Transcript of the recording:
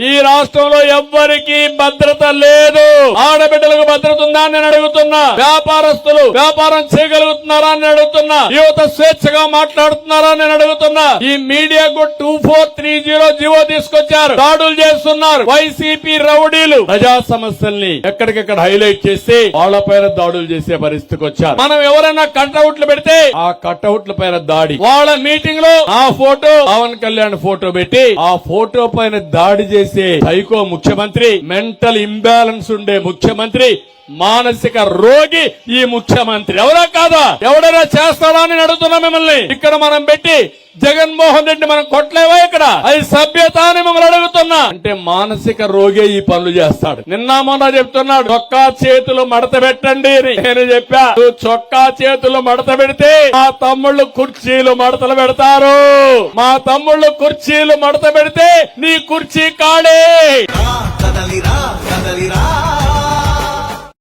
ఈ రాష్ట్రంలో ఎవ్వరికి భద్రత లేదు. ఆడబిడ్డలకు భద్రత ఉందా నేను అడుగుతున్నా. వ్యాపారస్తులు వ్యాపారం చేయగలుగుతున్నారా అని నేను అడుగుతున్నా. యువత స్వేచ్ఛగా మాట్లాడుతున్నారా నేను అడుగుతున్నా. ఈ మీడియాకు two four three zero GO తీసుకొచ్చారు. దాడులు చేస్తున్నారు. వైసీపీ రౌడీలు. ప్రజా సమస్యల్ని ఎక్కడికెక్కడ హైలైట్ చేసి వాళ్ళ పైన దాడులు చేసే పరిస్థితికి వచ్చారు. మనం ఎవరైనా కట్అవుట్లు పెడితే ఆ కట్అవుట్ల పైన దాడి. వాళ్ళ మీటింగ్లో ఆ ఫోటో పవన్ కళ్యాణ్ ఫోటో పెట్టి ఆ ఫోటో పైన దాడి చేసి సైకో ముఖ్యమంత్రి మెంటల్ ఇంబ్యాలెన్స్ ఉండే ముఖ్యమంత్రి మానసిక రోగి ఈ ముఖ్యమంత్రి. ఎవరా కాదా? ఎవడైనా చేస్తాడా అని అడుగుతున్నా మిమ్మల్ని? ఇక్కడ మనం పెట్టి జగన్మోహన్ రెడ్డి మనం కొట్టలేవా ఇక్కడ? అది సభ్యత అని మిమ్మల్ని అడుగుతున్నా. అంటే మానసిక రోగే ఈ పనులు చేస్తాడు. నిన్న మొన్న చెప్తున్నాడు చొక్కా చేతులు మడత పెట్టండి నేను చెప్పా చొక్కా చేతులు మడత పెడితే మా తమ్ముళ్ళు కుర్చీలు మడతలు పెడతారు. మా తమ్ముళ్ళు కుర్చీలు మడత పెడితే నీ కుర్చీ కాడే. కదలిరా కదలిరా